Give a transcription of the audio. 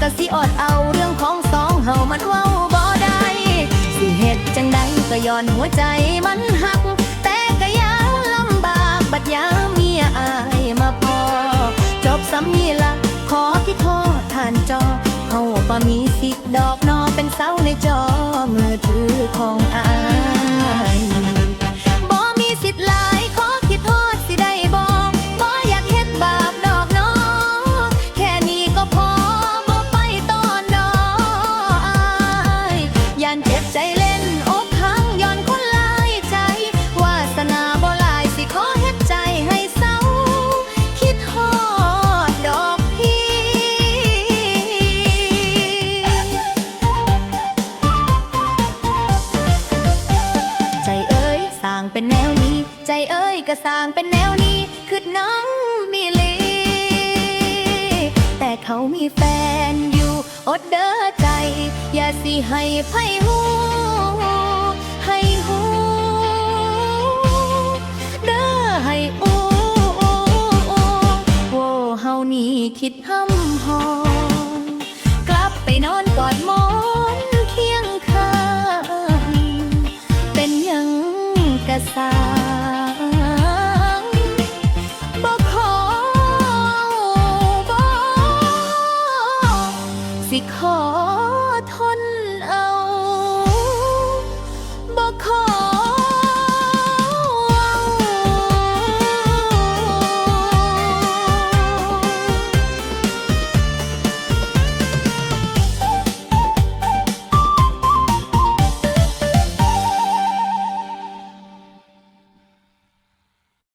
ก็สิอดเอาเรื่องของสองเฮามันเว้าบ่ได้สิเฮ็ดจังใดก็ย้อนหัวใจมันหัก แต่ก็ยังลำบากบัดยามเมียอายมาพอ จบสำนีละขอที่โทษทานจอเฮาบ่มีสิทธิ์ดอกนอเป็นเสาในจอมือถือของอาย ก็สร้างเป็นแนวนี้คือน้องมีลีแต่เขามีแฟนอยู่อดเด้อใจ อย่าสิให้ไพ่หูให้หูเด้อให้อูโว้เฮานี่คิดห้ำหอ ขอทน